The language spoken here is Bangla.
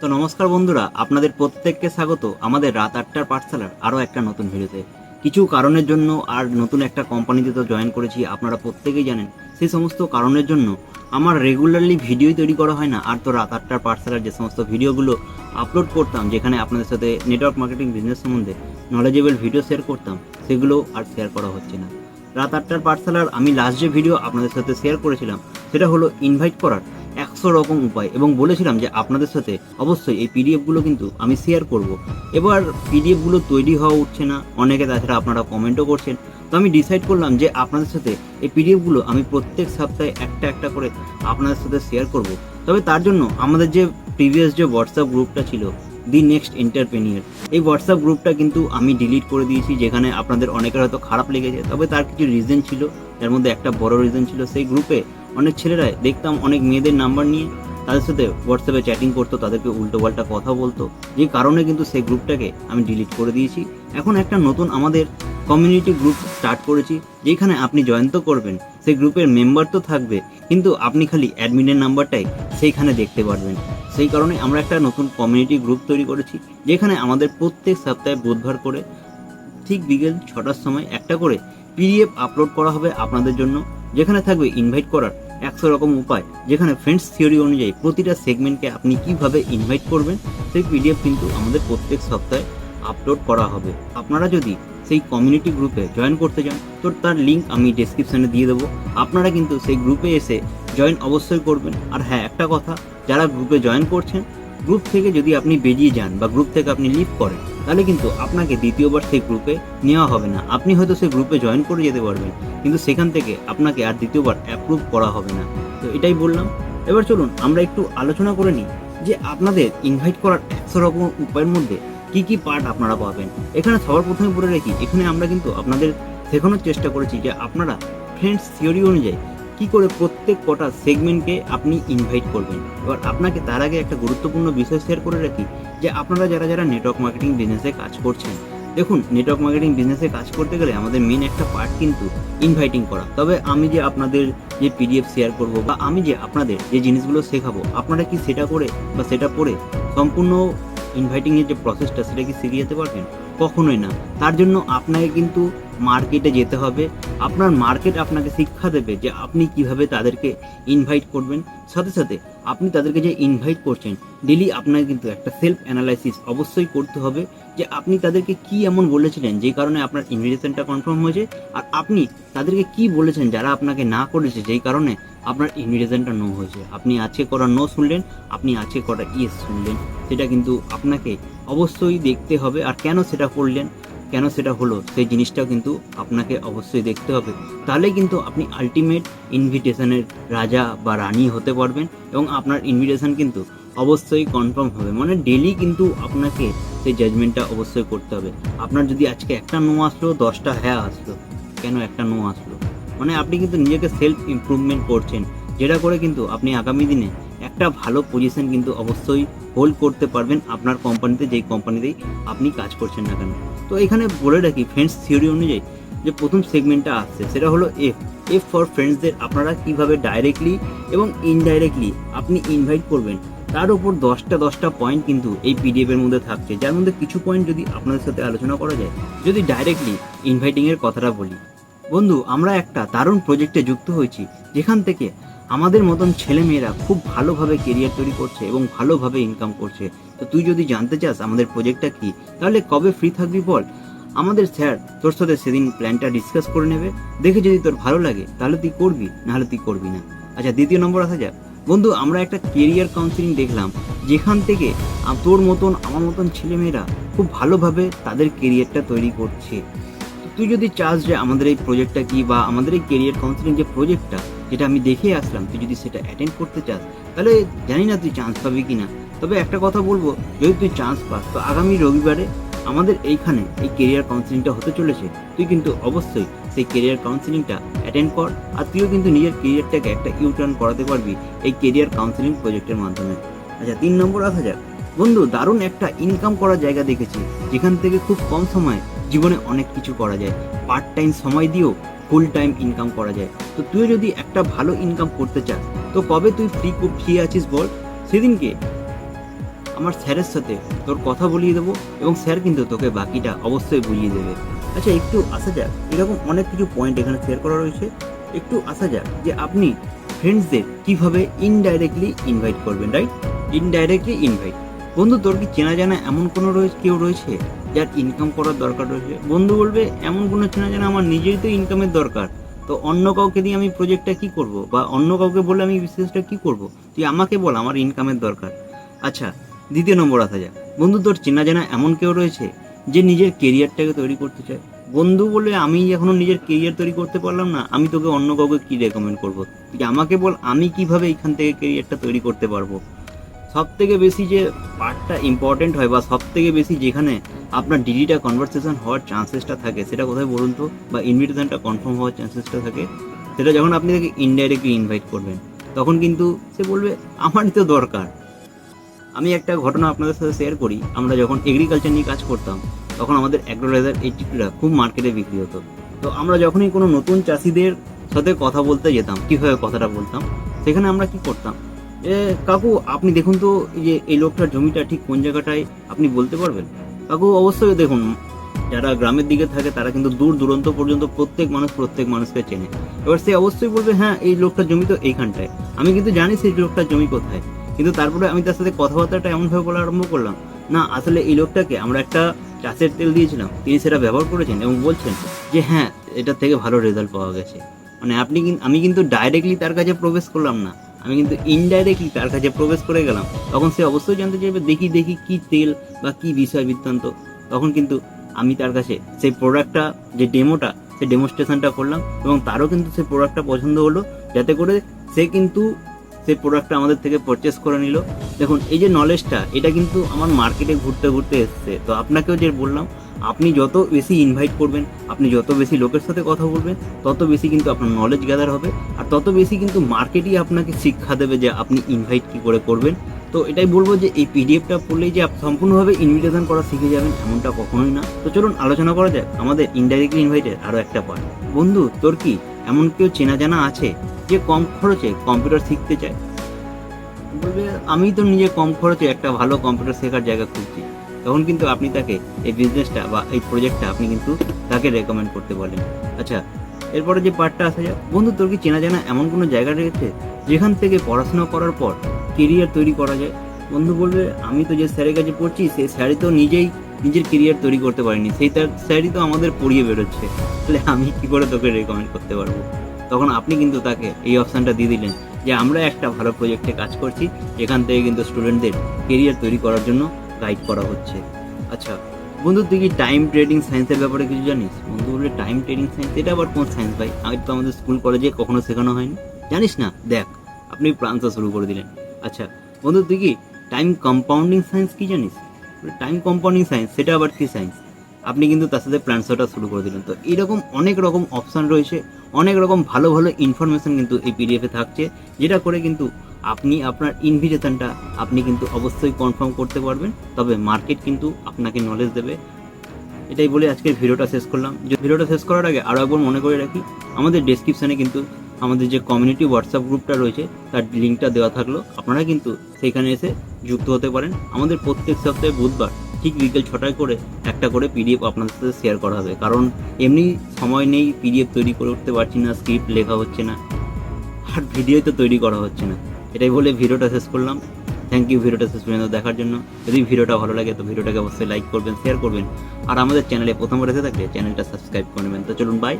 তো নমস্কার বন্ধুরা, আপনাদের প্রত্যেককে স্বাগত আমাদের রাত আটটার পাঠশালার আরও একটা নতুন ভিডিওতে। কিছু কারণের জন্য আর নতুন একটা কোম্পানিতে তো জয়েন করেছি, আপনারা প্রত্যেকেই জানেন। সেই সমস্ত কারণের জন্য আমার রেগুলারলি ভিডিওই তৈরি করা হয় না। আর তো রাত আটটার পাঠশালার যে সমস্ত ভিডিওগুলো আপলোড করতাম, যেখানে আপনাদের সাথে নেটওয়ার্ক মার্কেটিং বিজনেস সম্বন্ধে নলেজেবল ভিডিও শেয়ার করতাম, সেগুলো আর শেয়ার করা হচ্ছে না। রাত আটটার পাঠশালার আমি লাস্ট যে ভিডিও আপনাদের সাথে শেয়ার করেছিলাম, সেটা হলো ইনভাইট করার। একশো রকম উপায় এবং বলেছিলাম যে আপনাদের সাথে অবশ্যই এই পিডিএফগুলো কিন্তু আমি শেয়ার করব। এবার পিডিএফগুলো তৈরি হওয়া উঠছে না, অনেকে তাছাড়া আপনারা কমেন্টও করছেন। তো আমি ডিসাইড করলাম যে আপনাদের সাথে এই পিডিএফগুলো আমি প্রত্যেক সপ্তাহে একটা একটা করে আপনাদের সাথে শেয়ার করব। তবে তার জন্য আমাদের যে প্রিভিয়াস যে হোয়াটসঅ্যাপ গ্রুপটা ছিল দি নেক্সট এন্টারপ্রেনিয়ার এই হোয়াটসঅ্যাপ গ্রুপটা কিন্তু আমি ডিলিট করে দিয়েছি, যেখানে আপনাদের অনেকের হয়তো খারাপ লেগেছে। তবে তার কিছু রিজন ছিল, যার মধ্যে একটা বড় রিজন ছিল, সেই গ্রুপে অনেক ছেলেরা দেখতাম অনেক মেয়েদের নাম্বার নিয়ে তাদের সাথে হোয়াটসঅ্যাপে চ্যাটিং করতো, তাদেরকে উল্টো পাল্টা কথা বলতো। যে কারণে কিন্তু সেই গ্রুপটাকে আমি ডিলিট করে দিয়েছি। এখন একটা নতুন আমাদের কমিউনিটি গ্রুপ স্টার্ট করেছি, যেখানে আপনি জয়েন তো করবেন, সেই গ্রুপের মেম্বার তো থাকবে, কিন্তু আপনি খালি অ্যাডমিনের নাম্বারটাই সেইখানে দেখতে পারবেন। সেই কারণে আমরা একটা নতুন কমিউনিটি গ্রুপ তৈরি করেছি, যেখানে আমাদের প্রত্যেক সপ্তাহে বুধবার করে ঠিক বিকেল ছটার সময় একটা করে পিডিএফ আপলোড করা হবে আপনাদের জন্য, যেখানে থাকবে ইনভাইট করার। একশো রকম উপায়, যেখানে ফ্রেন্ডস থিওরি অনুযায়ী প্রতিটা সেগমেন্টকে আপনি কীভাবে ইনভাইট করবেন, সেই পিডিএফ কিন্তু আমাদের প্রত্যেক সপ্তাহে আপলোড করা হবে। আপনারা যদি সেই কমিউনিটি গ্রুপে জয়েন করতে চান, তো তার লিঙ্ক আমি ডিসক্রিপশানে দিয়ে দেবো। আপনারা কিন্তু সেই গ্রুপে এসে জয়েন অবশ্যই করবেন। আর হ্যাঁ একটা কথা, যারা গ্রুপে জয়েন করছেন গ্রুপ থেকে যদি আপনি বেরিয়ে যান বা গ্রুপ থেকে আপনি লিভ করেন, তাহলে কিন্তু আপনাকে দ্বিতীয়বার সেই গ্রুপে নেওয়া হবে না। আপনি হয়তো সেই গ্রুপে জয়েন করে যেতে পারবেন, কিন্তু সেখান থেকে আপনাকে আর দ্বিতীয়বার অ্যাপ্রুভ করা হবে না। তো এটাই বললাম। এবার চলুন আমরা একটু আলোচনা করে নিই যে আপনাদের ইনভাইট করার একশো রকম উপায়ের মধ্যে কি কি পার্ট আপনারা পাবেন। এখানে সবার প্রথমে বলে রাখি, এখানে আমরা কিন্তু আপনাদের শেখানোর চেষ্টা করেছি যে আপনারা ফ্রেন্ডস থিওরি অনুযায়ী কি করে প্রত্যেক কটা সেগমেন্টকে আপনি ইনভাইট করবেন? এবার আপনাকে তার আগে একটা গুরুত্বপূর্ণ বিষয় শেয়ার করে রাখি, যে আপনারা যারা যারা নেটওয়ার্ক মার্কেটিং বিজনেসে কাজ করছেন, দেখুন নেটওয়ার্ক মার্কেটিং বিজনেসে কাজ করতে গেলে আমাদের মেন একটা পার্ট কিন্তু ইনভাইটিং করা। তবে আমি যে আপনাদের যে পিডিএফ শেয়ার করব বা আমি যে আপনাদের যে জিনিসগুলো শেখাবো, আপনারা কি সেটা করে বা সেটা পড়ে সম্পূর্ণ ইনভাইটিংয়ের যে প্রসেসটা সেটা কি শিখে যেতে পারবেন? কখনোই না। তার জন্য আপনাকে কিন্তু মার্কেটে যেতে হবে। আপনার মার্কেট আপনাকে শিক্ষা দেবে যে আপনি কীভাবে তাদেরকে ইনভাইট করবেন। সাথে সাথে আপনি তাদেরকে যে ইনভাইট করছেন ডেলি আপনাকে কিন্তু একটা সেলফ অ্যানালাইসিস অবশ্যই করতে হবে যে আপনি তাদেরকে কি এমন বলেছিলেন, যে কারণে আপনার ইনভিটেশনটা কনফার্ম হয়েছে, আর আপনি তাদেরকে কি বলেছেন যারা আপনাকে না করেছে, যেই কারণে আপনার ইনভিটেশনটা নো হয়েছে। আপনি আজকে করা নো শুনলেন, আপনি আজকে করা ইয়েস শুনলেন। সেটা কিন্তু আপনাকে অবশ্যই দেখতে হবে, আর কেন সেটা করলেন কেন সেটা হলো, সেই জিনিসটাও কিন্তু আপনাকে অবশ্যই দেখতে হবে। তাহলে কিন্তু আপনি আলটিমেট ইনভিটেশনের রাজা বা রানী হতে পারবেন এবং আপনার ইনভিটেশন কিন্তু অবশ্যই কনফার্ম হবে। মানে ডেলি কিন্তু আপনাকে সেই জাজমেন্টটা অবশ্যই করতে হবে। আপনার যদি আজকে একটা নো আসলো, দশটা হ্যাঁ আসলো, কেন একটা নো আসলো? মানে আপনি কিন্তু নিজেকে সেলফ ইমপ্রুভমেন্ট করছেন, যেটা করে কিন্তু আপনি আগামী দিনে একটা ভালো পজিশন কিন্তু অবশ্যই হোল্ড করতে পারবেন আপনার কোম্পানিতে যেই কোম্পানিতেই আপনি কাজ করছেন না কেন। তো এখানে বলে রাখি ফ্রেন্ডস থিওরি অনুযায়ী যে প্রথম সেগমেন্টটা আসছে, সেটা হলো এফ এফ ফর ফ্রেন্ডসদের আপনারা কীভাবে ডাইরেক্টলি এবং ইনডাইরেক্টলি আপনি ইনভাইট করবেন, তার উপর দশটা দশটা পয়েন্ট কিন্তু এই পিডিএফ এর মধ্যে থাকছে, যার মধ্যে কিছু পয়েন্ট যদি আপনাদের সাথে আলোচনা করা যায়, যদি ডাইরেক্টলি ইনভাইটিং এর কথাটা বলি। বন্ধু, আমরা একটা দারুণ প্রজেক্টে যুক্ত হয়েছি, যেখান থেকে আমাদের মতন ছেলেমেয়েরা খুব ভালোভাবে কেরিয়ার তৈরি করছে এবং ভালোভাবে ইনকাম করছে। তো তুই যদি জানতে চাস আমাদের প্রজেক্টটা কি, তাহলে কবে ফ্রি থাকবি বল। আমাদের স্যার তোর সাথে সেদিন প্ল্যানটা ডিসকাস করে নেবে। দেখে যদি তোর ভালো লাগে, তাহলে তুই করবি, নাহলে তুই করবি না। আচ্ছা দ্বিতীয় নম্বর আসা যাক। বন্ধু, আমরা একটা কেরিয়ার কাউন্সিলিং দেখলাম, যেখান থেকে তোর মতন, আমার মতন ছেলেমেয়েরা খুব ভালোভাবে তাদের কেরিয়ারটা তৈরি করছে। তুই যদি চাস যে আমাদের এই প্রজেক্টটা কি বা আমাদের এই কেরিয়ার কাউন্সিলিং যে প্রজেক্টটা যেটা আমি দেখে আসলাম, তুই যদি সেটা অ্যাটেন্ড করতে চাস, তাহলে জানি না তুই চান্স পাবি কি না তবে একটা কথা বলব, যদি তুই চান্স পাস, তো আগামী রবিবারে আমাদের এইখানে এই কেরিয়ার কাউন্সিলিংটা হতে চলেছে। তুই কিন্তু অবশ্যই সেই কেরিয়ার কাউন্সিলিংটা অ্যাটেন্ড কর, আর তুইও কিন্তু নিজের কেরিয়ারটাকে একটা ইউটার্ন করাতে পারবি এই কেরিয়ার কাউন্সিলিং প্রজেক্টের মাধ্যমে। আচ্ছা তিন নম্বর আসা যাক। বন্ধু, দারুণ একটা ইনকাম করার জায়গা দেখেছি, যেখান থেকে খুব কম সময়ে জীবনে অনেক কিছু করা যায়। পার্ট টাইম সময় দিয়েও ফুল টাইম ইনকাম করা যায়। তো তুই যদি একটা ভালো ইনকাম করতে চাস, তো কবে তুই ফ্রি খুব ফ্রি আছিস বল? সেদিনকে আমার স্যারের সাথে তোর কথা বলিয়ে দেবো এবং স্যার কিন্তু তোকে বাকিটা অবশ্যই বুঝিয়ে দেবে। আচ্ছা একটু আসা যাক। এরকম অনেক কিছু পয়েন্ট এখানে শেয়ার করা রয়েছে। একটু আসা যাক যে আপনি ফ্রেন্ডসদের কীভাবে ইনডাইরেক্টলি ইনভাইট করবেন রাইট ইনডাইরেক্টলি ইনভাইট বন্ধু, তোর কি চেনা জানা এমন কোনো রয়েছে কেউ রয়েছে যার ইনকাম করার দরকার রয়েছে? বন্ধু বলবে, এমন কোনো চেনা জানা আমার নিজেরই তো ইনকামের দরকার। তো অন্য কাউকে দিয়ে আমি প্রজেক্টটা কি করব? বা অন্য কাউকে বলে আমি বিজনেসটা কি করব? তুই আমাকে বল, আমার ইনকামের দরকার। আচ্ছা দ্বিতীয় নম্বর আসা যাক। বন্ধু, তোর চেনা জানা এমন কেউ রয়েছে যে নিজের কেরিয়ারটাকে তৈরি করতে চায়? বন্ধু বলে আমি এখনও নিজের কেরিয়ার তৈরি করতে পারলাম না, আমি তোকে অন্য কাউকে কী রেকমেন্ড করব? তুই আমাকে বল, আমি কীভাবে এখান থেকে কেরিয়ারটা তৈরি করতে পারব? সব থেকে বেশি যে পার্টটা ইম্পর্টেন্ট হয় বা সব থেকে বেশি যেখানে আপনার ডিডিটা কনভারসেশন হওয়ার চান্সেসটা থাকে, সেটা কোথায় বলুন তো? বা ইনভিটেশনটা কনফার্ম হওয়ার চান্সেসটা থাকে, সেটা যখন আপনি তাকে ইনডাইরেক্টলি ইনভাইট করবেন, তখন কিন্তু সে বলবে, আমারই তো দরকার। আমি একটা ঘটনা আপনাদের সাথে শেয়ার করি। আমরা যখন এগ্রিকালচার নিয়ে কাজ করতাম, তখন আমাদের অ্যাগ্রোলাইজার এইচটিরা খুব মার্কেটে বিক্রি হতো। তো আমরা যখনই কোনো নতুন চাষিদের সাথে কথা বলতে যেতাম, কীভাবে কথাটা বলতাম, সেখানে আমরা কি করতাম? এ, কাকু, আপনি দেখুন তো যে এই লোকটার জমিটা ঠিক কোন জায়গাটায়, আপনি বলতে পারবেন? কাকু, অবশ্যই দেখুন, যারা গ্রামের দিকে থাকে, তারা কিন্তু দূর দূরান্ত পর্যন্ত প্রত্যেক মানুষ প্রত্যেক মানুষকে চেনে। এবার সে অবশ্যই বলবে হ্যাঁ এই লোকটার জমি তো এইখানটায়। আমি কিন্তু জানি সেই লোকটার জমি কোথায়। কিন্তু তারপরে আমি তার সাথে কথাবার্তাটা এমনভাবে বলা আরম্ভ করলাম, না, আসলে এই লোকটাকে আমরা একটা চাষের তেল দিয়েছিলাম, তিনি সেটা ব্যবহার করেছেন এবং বলছেন যে হ্যাঁ এটা থেকে ভালো রেজাল্ট পাওয়া গেছে। মানে আপনি আমি কিন্তু ডাইরেক্টলি তার কাছে প্রবেশ করলাম না, আমি কিন্তু ইনডাইরেক্টলি তার কাছে প্রবেশ করে গেলাম। তখন সে অবশ্যই জানতে চাইবে, দেখি দেখি কি তেল বা কি বিষয় বৃত্তান্ত। তখন কিন্তু আমি তার কাছে সেই প্রোডাক্টটা যে ডেমোটা সেই ডেমোস্ট্রেশনটা করলাম এবং তারও কিন্তু সেই প্রোডাক্টটা পছন্দ হলো, যাতে করে সে কিন্তু সেই প্রোডাক্টটা আমাদের থেকে পারচেস করে নিল। দেখুন, এই যে নলেজটা এটা কিন্তু আমার মার্কেটে ঘুরতে ঘুরতে এসছে। তো আপনাকেও যে বললাম, আপনি যত বেশি ইনভাইট করবেন, আপনি যত বেশি লোকের সাথে কথা বলবেন, তত বেশি কিন্তু আপনার নলেজ গ্যাদার হবে। আর তত বেশি কিন্তু মার্কেটই আপনাকে শিক্ষা দেবে যে আপনি ইনভাইট কী করে করবেন। তো এটাই বলব যে এই পিডিএফটা পড়লেই যে সম্পূর্ণভাবে ইনভিটেশন করা শিখে যাবেন এমনটা কখনোই না। তো চলুন, আলোচনা করা যাক আমাদের ইনডাইরেক্টলি ইনভাইটের আরও একটা পার্ট বন্ধু, তোর কি এমন কেউ চেনা জানা আছে যে কম খরচে কম্পিউটার শিখতে চায়? বলবে, আমি তো নিজে কম খরচে একটা ভালো কম্পিউটার শেখার জায়গা খুঁজছি। তখন কিন্তু আপনি তাকে এই বিজনেসটা বা এই প্রজেক্টটা আপনি কিন্তু তাকে রেকমেন্ড করতে বলেন। আচ্ছা এরপরে যে পার্টটা আসা যায় বন্ধু, তোর কি চেনা জানা এমন কোনো জায়গা রয়েছে যেখান থেকে পড়াশোনা করার পর কেরিয়ার তৈরি করা যায়? বন্ধু বলবে, আমি তো যে স্যারের কাছে পড়ছি সেই স্যারই তো নিজেই নিজের কেরিয়ার তৈরি করতে পারিনি সেই তার স্যারই তো আমাদের পড়িয়ে বেরোচ্ছে। তাহলে আমি কি করে তোকে রেকমেন্ড করতে পারব? তখন আপনি কিন্তু তাকে এই অপশানটা দিয়ে দিলেন যে, আমরা একটা ভালো প্রজেক্টে কাজ করছি, যেখান থেকে কিন্তু স্টুডেন্টদের কেরিয়ার তৈরি করার জন্য গাইড করা হচ্ছে। আচ্ছা বন্ধু, তুই কি টাইম ট্রেডিং সায়েন্সের ব্যাপারে কিছু জানিস? বন্ধু বললে টাইম ট্রেডিং সায়েন্স এটা আবার কোন সায়েন্স ভাই? আগে তো আমাদের স্কুল কলেজে কখনো শেখানো হয়নি। জানিস না? দেখ, আপনি প্রান্স শুরু করে দিলেন। আচ্ছা বন্ধু, তুই কি টাইম কম্পাউন্ডিং সায়েন্স কি জানিস? টাইম কম্পাউন্ডিং সায়েন্স সেটা আবার কি সায়েন্স আপনি কিন্তু তার সাথে প্ল্যানসটা শুরু করে দিলেন। তো এরকম অনেক রকম অপশান রয়েছে, অনেক রকম ভালো ভালো ইনফরমেশন কিন্তু এই পিডিএফে থাকছে, যেটা করে কিন্তু আপনি আপনার ইনভিটেশনটা আপনি কিন্তু অবশ্যই কনফার্ম করতে পারবেন, তবে মার্কেট কিন্তু আপনাকে নলেজ দেবে। এটাই বলে আজকের ভিডিওটা শেষ করলাম। যে ভিডিওটা শেষ করার আগে আরও একবার মনে করে রাখি, আমাদের ডেসক্রিপশানে কিন্তু আমাদের যে কমিউনিটি হোয়াটসঅ্যাপ গ্রুপটা রয়েছে, তার লিঙ্কটা দেওয়া থাকল। আপনারা কিন্তু সেইখানে এসে যুক্ত হতে পারেন। আমাদের প্রত্যেক সপ্তাহে বুধবার ঠিক বিকেল ছটায় করে একটা করে পিডিএফ আপনাদের সাথে শেয়ার করা হবে। কারণ এমনি সময় নেই পিডিএফ তৈরি করে উঠতে পারছি না স্ক্রিপ্ট লেখা হচ্ছে না, আর ভিডিও তো তৈরি করা হচ্ছে না। এটাই বলে ভিডিওটা শেষ করলাম। থ্যাংক ইউ ভিডিওটা শেষ পর্যন্ত দেখার জন্য। যদি ভিডিওটা ভালো লাগে, তো ভিডিওটাকে অবশ্যই লাইক করবেন শেয়ার করবেন। আর আমাদের চ্যানেলে প্রথমবার এসে থাকলে চ্যানেলটা সাবস্ক্রাইব করে নেবেন। তো চলুন বাই